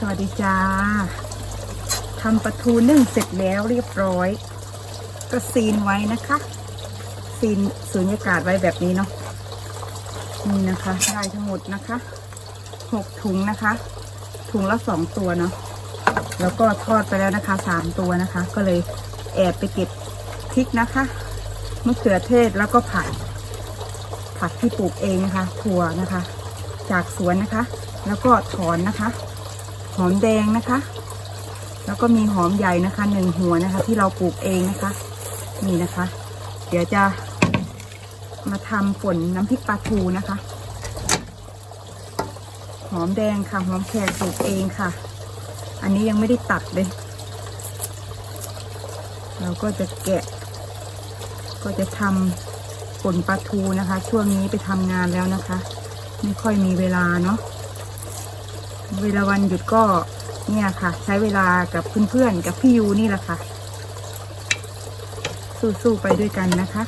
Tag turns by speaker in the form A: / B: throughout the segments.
A: สวัสดีจ้าทำปลาทูนึ่งเสร็จแล้วเรียบร้อย ก็ซีนไว้นะคะ ซีนสูญญากาศไว้แบบนี้เนาะนี่นะคะได้ทั้งหมดนะคะหกถุงนะคะ ถุงละสองตัวเนาะแล้วก็ทอดไปแล้วนะคะสามตัวนะคะ ก็เลยแอบไปเก็บพริกนะคะมะเขือเทศแล้วก็ผักผักที่ปลูกเองนะคะถั่วนะคะ จากสวนนะคะ แล้วก็ถอนนะคะ หอมแดงนะคะ แล้วก็มีหอมใหญ่นะคะหนึ่งหัวนะคะ ที่เราปลูกเองนะคะ นี่นะคะ เดี๋ยวจะมาทำป่นน้ำพริกปลาทูนะคะ หอมแดงค่ะหอมแขกปลูกเองค่ะ อันนี้ยังไม่ได้ตัดเลย เราก็จะแกะ ก็จะทำป่นปลาทูนะคะ ช่วงนี้ไปทำงานแล้วนะคะ ไม่ค่อยมีเวลาเนาะ เวลาวันหยุดก็เนี่ยค่ะ ใช้เวลากับเพื่อนๆกับพี่ยูนี่แหละค่ะ สู้ๆไปด้วยกันนะคะ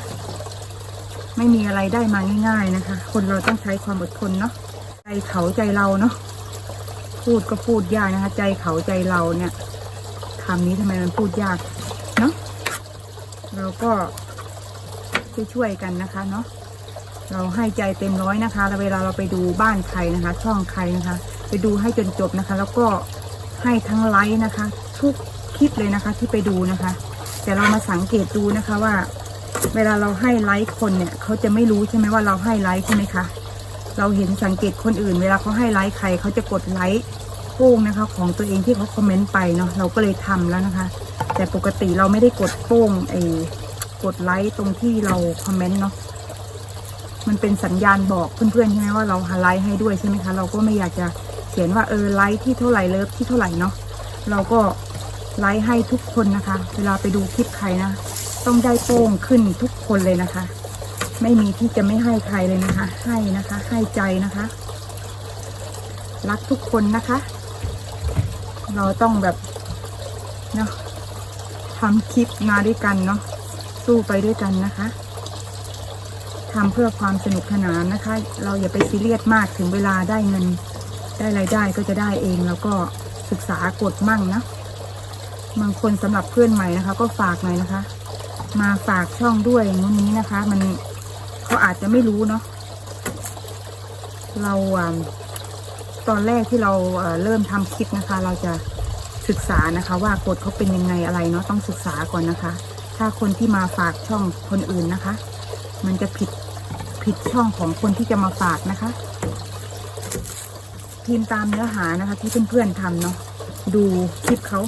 A: ไม่มีอะไรได้มาง่าย ๆนะคะ คนเราต้องใช้ความอดทนเนาะใจเขาใจเราเนาะพูดก็พูดยากนะคะ ใจเขาใจเราเนี่ยคำนี้ทำไมมันพูดยากเนาะเราก็ช่วยๆกันนะคะเนาะเราให้ใจเต็มร้อยนะคะแล้วเวลาเราไปดูบ้านใครนะคะ ช่องใครนะคะ ไปดูให้จนจบนะคะ แล้วก็ให้ทั้งไลค์นะคะ ทุกคลิปเลยนะคะที่ไปดูนะคะ แต่เรามาสังเกตดูนะคะว่า เวลาเราให้ไลค์คนเนี่ยเขาจะไม่รู้ใช่ไหมว่าเราให้ไลค์ใช่ไหมคะเราเห็นสังเกตคนอื่น เวลาเขาให้ไลค์ใครเขาจะกดไลค์โป้งนะคะ ของตัวเองที่เขาคอมเมนต์ไปเนาะเราก็เลยทำแล้วนะคะ แต่ปกติเราไม่ได้กดโป้งไอ้กดไลค์ตรงที่เราคอมเมนต์เนาะมันเป็นสัญญาณบอกเพื่อนๆใช่ไหมว่าเราหาไลค์ให้ด้วยใช่ไหมคะ เราก็ไม่อยากจะ เขียนว่าเออไลค์ที่เท่าไหร่เลิฟที่เท่าไหร่เนาะเราก็ไลค์ให้ทุกคนนะคะ เวลาไปดูคลิปใครนะ ต้องได้โป้งขึ้นทุกคนเลยนะคะ ไม่มีที่จะไม่ให้ใครเลยนะคะ ให้นะคะ ให้ใจนะคะ รักทุกคนนะคะ เราต้องแบบเนาะทำคลิปมาด้วยกันเนาะสู้ไปด้วยกันนะคะทำเพื่อความสนุกสนานนะคะ เราอย่าไปซีเรียสมากถึงเวลาได้เงิน ได้รายได้ก็จะได้เองแล้วก็ศึกษากฎมั่งนะบางคนสำหรับเพื่อนใหม่นะคะ ก็ฝากหน่อยนะคะ มาฝากช่องด้วยอย่างนู้นนี้นะคะ มันเขาอาจจะไม่รู้เนาะเราตอนแรกที่เราเอ่อเริ่มทำคลิปนะคะ เราจะศึกษานะคะ ว่ากฎเขาเป็นยังไงอะไรเนาะต้องศึกษาก่อนนะคะ ถ้าคนที่มาฝากช่องคนอื่นนะคะ มันจะผิดผิดช่องของคนที่จะมาฝากนะคะ พิมพ์ตามเนื้อหานะคะ ที่เพื่อนๆทำเนาะดูคลิปเขา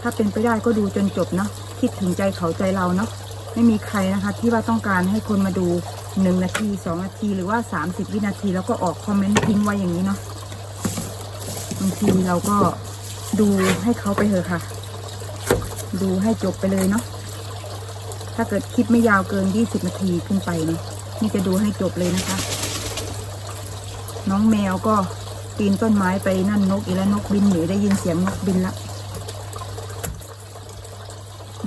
A: ถ้าเป็นไปได้ก็ดูจนจบเนาะคิดถึงใจเขาใจเราเนาะไม่มีใครนะคะ ที่ว่าต้องการให้คนมาดูหนึ่งนาทีสองนาทีหรือว่าสามสิบวินาที แล้วก็ออกคอมเมนต์ทิ้งไว้อย่างนี้เนาะบางทีเราก็ดูให้เขาไปเถอะค่ะ ดูให้จบไปเลยเนาะถ้าเกิดคลิปไม่ยาวเกิน20นาทีขึ้นไปเนี่ยนี่จะดูให้จบเลยนะคะ น้องแมวก็ ปีนต้นไม้ไปนั่นนกอีแล้วนกบินหนีได้ยินเสียงนกบินละ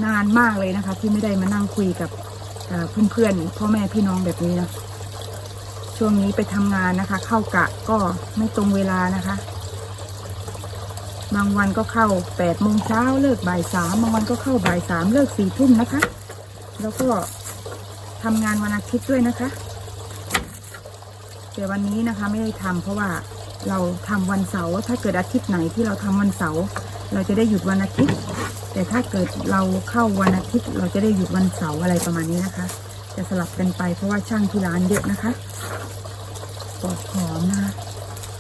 A: นานมากเลยนะคะ ที่ไม่ได้มานั่งคุยกับเอ่อเพื่อนๆพ่อแม่พี่น้องแบบนี้นะช่วงนี้ไปทำงานนะคะ เข้ากะก็ไม่ตรงเวลานะคะ บางวันก็เข้าแปดโมงเช้าเลิกบ่ายสามบางวันก็เข้าบ่ายสามเลิกสี่ทุ่มนะคะ แล้วก็ทำงานวันอาทิตย์ด้วยนะคะ แต่วันนี้นะคะไม่ได้ทำเพราะว่า เราทำวันเสาร์ถ้าเกิดอาทิตย์ไหนที่เราทำวันเสาร์เราจะได้หยุดวันอาทิตย์ แต่ถ้าเกิดเราเข้าวันอาทิตย์ เราจะได้หยุดวันเสาร์อะไรประมาณนี้นะคะ จะสลับกันไปเพราะว่าช่างที่ร้านเยอะนะคะปอกหอมนะคะ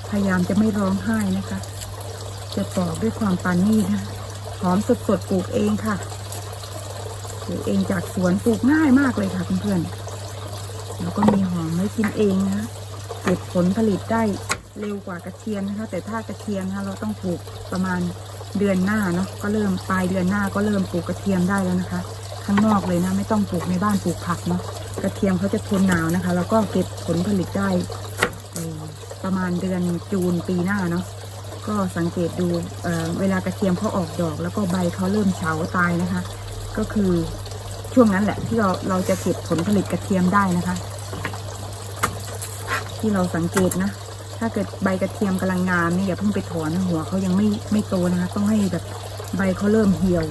A: พยายามจะไม่ร้องไห้นะคะ จะปอกด้วยความปานนีตนะหอมสดๆปลูกเองค่ะปลูกเองจากสวนปลูกง่ายมากเลยค่ะเพื่อนๆแล้วก็มีหอมไว้กินเองนะเก็บผลผลิตได้ เร็วกว่ากระเทียมนะคะ แต่ถ้ากระเทียมนะคะเราต้องปลูกประมาณเดือนหน้าเนาะก็เริ่มปลายเดือนหน้าก็เริ่มปลูกกระเทียมได้แล้วนะคะ ข้างนอกเลยนะไม่ต้องปลูกในบ้านปลูกผักเนาะกระเทียมเขาจะทนหนาวนะคะ แล้วก็เก็บผลผลิตได้ประมาณเดือนจูนปีหน้าเนาะก็สังเกตดูเเวลากระเทียมเขาออกดอก แล้วก็ใบเขาเริ่มเฉาตายนะคะ ก็คือช่วงนั้นแหละที่เราเราจะเก็บผลผลิตกระเทียมได้นะคะ ที่เราสังเกตนะ ถ้าเกิดใบกระเทียมกำลังงามนี่อย่าเพิ่งไปถอนหัวเขายังไม่ไม่โตนะคะ ต้องให้แบบใบเขาเริ่มเหี่ยว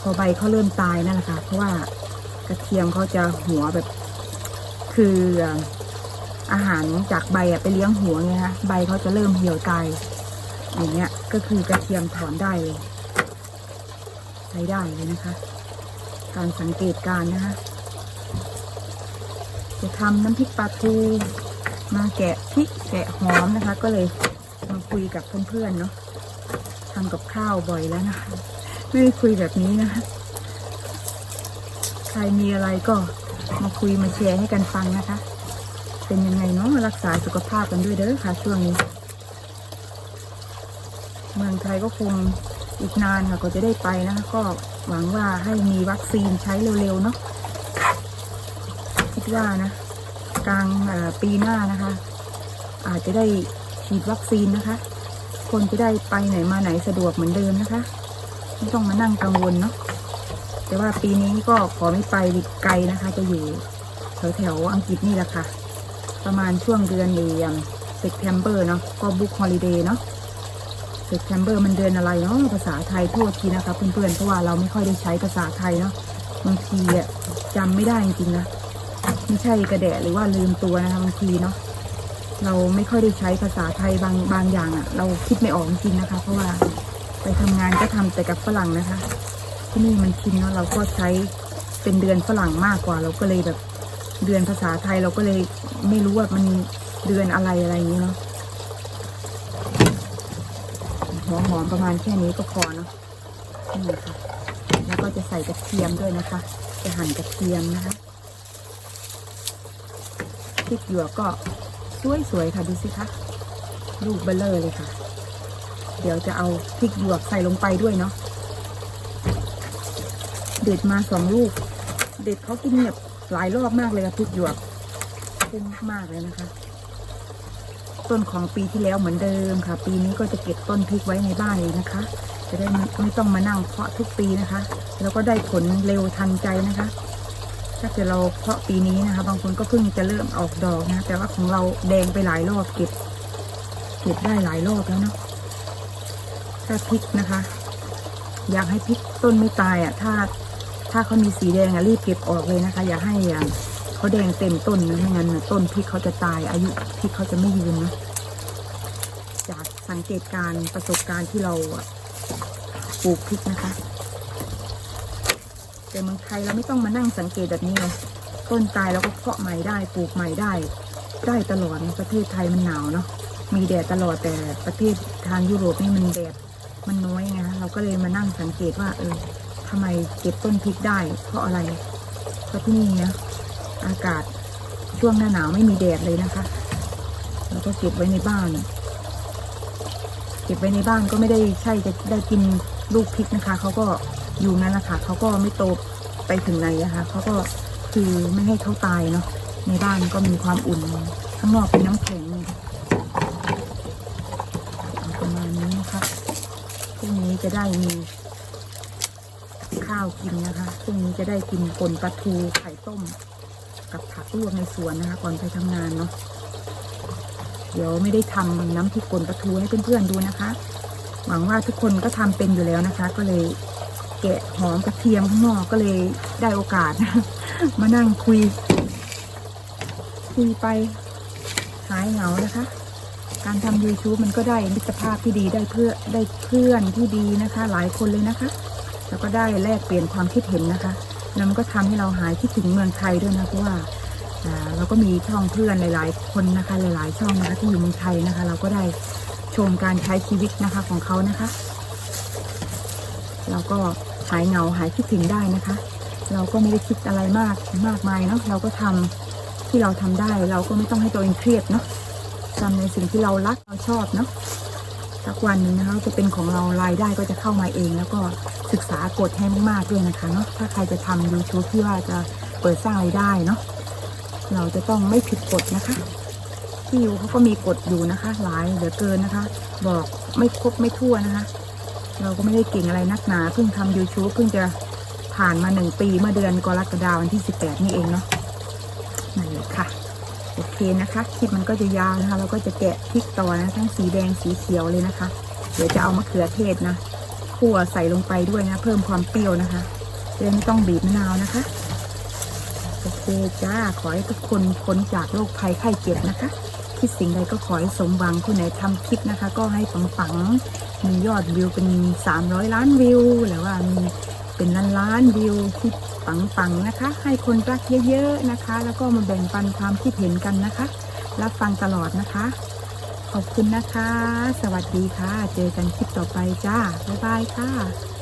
A: พอใบเขาเริ่มตายนั่นแหละค่ะ เพราะว่ากระเทียมเขาจะหัวแบบ คืออาหารจากใบอะไปเลี้ยงหัวไงคะใบเขาจะเริ่มเหี่ยวตายอย่างเงี้ย ก็คือกระเทียมถอนได้เลยใช้ได้เลยนะคะ การสังเกตการณ์นะคะจะทำน้ำพริกปลาทู มาแกะพริกแกะหอมนะคะ ก็เลยมาคุยกับเพื่อนๆเนาะทำกับข้าวบ่อยแล้วนะคะไม่ได้คุยแบบนี้นะคะใครมีอะไรก็มาคุยมาแชร์ให้กันฟังนะคะ เป็นยังไงเนาะรักษาสุขภาพกันด้วยเด้อค่ะ ช่วงนี้ เมืองไทยก็คงอีกนานค่ะก็จะได้ไปนะคะก็หวังว่าให้มีวัคซีนใช้เร็วๆเนาะคิดว่านะ กลางปีหน้านะคะ อาจจะได้ฉีดวัคซีนนะคะ คนจะได้ไปไหนมาไหนสะดวกเหมือนเดิมนะคะ ไม่ต้องมานั่งกังวลเนาะแต่ว่าปีนี้ก็ขอไม่ไปไกลนะคะ จะอยู่แถวแถวๆอังกฤษนี่แหละค่ะ ประมาณช่วงเดือนเดือนเซปเทมเบอร์เนาะก็บุ๊กฮอลิเดย์เนาะเซปเทมเบอร์มันเดือนอะไรเนาะภาษาไทยโทษทีนะคะเพื่อนๆเพราะว่าเราไม่ค่อยได้ใช้ภาษาไทยเนาะบางทีอะจำไม่ได้จริงๆนะ ไม่ใช่กระแดะหรือว่าลืมตัวนะคะบางทีเนาะเราไม่ค่อยได้ใช้ภาษาไทยบางบางอย่างอะเราคิดไม่ออกจริงนะคะ เพราะว่าไปทำงานก็ทำแต่กับฝรั่งนะคะ ที่นี่มันชินเนาะเราก็ใช้เป็นเดือนฝรั่งมากกว่า เราก็เลยแบบเดือนภาษาไทยเราก็เลยไม่รู้ว่ามันเดือนอะไรอะไรอย่างเงี้เนาะหัวหอมประมาณแค่นี้ก็พอเนาะนี่ค่ะแล้วก็จะใส่กระเทียมด้วยนะคะ จะหั่นกระเทียมนะคะ พริกหยวกก็สวยๆค่ะดูสิคะลูกเบลเลอร์เลยค่ะ เดี๋ยวจะเอาพริกหยวกใส่ลงไปด้วยเนาะเด็ดมาสองลูก เด็ดเขากินแบบหลายรอบมากเลยค่ะพริกหยวกคุ้มมากเลยนะคะ ต้นของปีที่แล้วเหมือนเดิมค่ะ ปีนี้ก็จะเก็บต้นพริกไว้ในบ้านเลยนะคะ จะได้ไม่ไม่ต้องมานั่งเพาะทุกปีนะคะ แล้วก็ได้ผลเร็วทันใจนะคะ ถ้าเกิดเราเพาะปีนี้นะคะ บางคนก็เพิ่งจะเริ่มออกดอกนะ แต่ว่าของเราแดงไปหลายรอบเก็บ เก็บได้หลายรอบแล้วเนาะถ้าพริกนะคะ อยากให้พริกต้นไม่ตายอะ ถ้าถ้าเขามีสีแดงอะรีบเก็บออกเลยนะคะ อย่าให้อะเขาแดงเต็มต้นนะไม่งั้นนะต้นพริกเขาจะตายอายุพริกเขาจะไม่ยืนนะจากสังเกตการประสบการณ์ที่เราปลูกพริกนะคะ แต่เมืองไทยเราไม่ต้องมานั่งสังเกตแบบนี้เลยต้นตายเราก็เพาะใหม่ได้ปลูกใหม่ได้ ได้ตลอดในประเทศไทยมันหนาวเนาะมีแดดตลอดแต่ประเทศทางยุโรปนี่มันแดดมันน้อยไงเราก็เลยมานั่งสังเกตว่า เออทำไมเก็บต้นพริกได้ เพราะอะไรเพราะที่นี่นะอากาศช่วงหน้าหนาวไม่มีแดดเลยนะคะแล้วก็เก็บไว้ในบ้าน เก็บไว้ในบ้านก็ไม่ได้ใช่จะได้กินลูกพริกนะคะเขาก็ อยู่นั่นแหละค่ะเขาก็ไม่โตไปถึงไหนนะคะเขาก็คือไม่ให้เขาตายเนาะในบ้านก็มีความอุ่นข้างนอกเป็นน้ำแข็งประมาณนี้นะคะพรุ่งนี้จะได้มีข้าวกินนะคะพรุ่งนี้จะได้กินป่นปลาทูไข่ต้ม กับผักลวกในสวนนะคะ ก่อนไปทำงานเนาะเดี๋ยวไม่ได้ทำน้ำพริกป่นปลาทูให้เพื่อนๆดูนะคะ หวังว่าทุกคนก็ทำเป็นอยู่แล้วนะคะ ก็เลย แกะหอมกระเทียมข้างนอกก็เลยได้โอกาส มานั่งคุย คุยไปหายเหงานะคะ การทำ YouTube มันก็ได้มิตรภาพที่ดีได้เพื่อได้เพื่อนที่ดีนะคะ หลายคนเลยนะคะ แล้วก็ได้แลกเปลี่ยนความคิดเห็นนะคะแล้วมันก็ทำให้เราหายคิดถึงเมืองไทยด้วยนะเพราะว่าอ่าเราก็มีช่องเพื่อนหลาย ๆ คนนะคะ หลาย ๆ ช่องนะคะที่อยู่เมืองไทยนะคะ เราก็ได้ชมการใช้ชีวิตนะคะของเขานะคะ เราก็ หายเหงาหายคิดถึงได้นะคะ เราก็ไม่ได้คิดอะไรมากมากมายเนาะเราก็ทำที่เราทำได้ เราก็ไม่ต้องให้ตัวเองเครียดเนาะทำในสิ่งที่เรารักเราชอบเนาะสักวันหนึ่งนะคะจะเป็นของเรารายได้ก็จะเข้ามาเอง แล้วก็ศึกษากฎให้มากๆด้วยนะคะเนาะถ้าใครจะทำ YouTube ที่ว่าจะเปิดสร้างรายได้เนาะเราจะต้องไม่ผิดกฎนะคะที่ยูเขาก็มีกฎอยู่นะคะ หลายเหลือเกินนะคะ บอกไม่ครบไม่ทั่วนะคะ เราก็ไม่ได้เก่งอะไรนักหนาเพิ่งทำ YouTube เพิ่งจะผ่านมาหนึ่งปีเมื่อเดือนกรกฎาคมวันที่ 18 นี่เองเนาะนั่นแหละค่ะ โอเคนะคะคลิปมันก็จะยาวนะคะ เราก็จะแกะพริกต่อนะทั้งสีแดงสีเขียวเลยนะคะ เดี๋ยวจะเอามะเขือเทศนะคั่วใส่ลงไปด้วยนะ เพิ่มความเปรี้ยวนะคะจะได้ไม่ต้องบีบมะนาวนะคะโอเคจ้าขอให้ทุกคนพ้นจากโรคภัยไข้เจ็บนะคะ คิดสิ่งใดก็ขอให้สมหวังคนไหนทำคลิปนะคะ ก็ให้ปังๆมียอดวิวเป็น 300 ล้านวิวหรือว่ามีเป็นล้านล้านวิวที่ปังๆนะคะ ให้คนรักเยอะๆนะคะ แล้วก็มาแบ่งปันความคิดเห็นกันนะคะ รับฟังตลอดนะคะ ขอบคุณนะคะ สวัสดีค่ะ เจอกันคลิปต่อไปจ้าบ๊ายบายค่ะ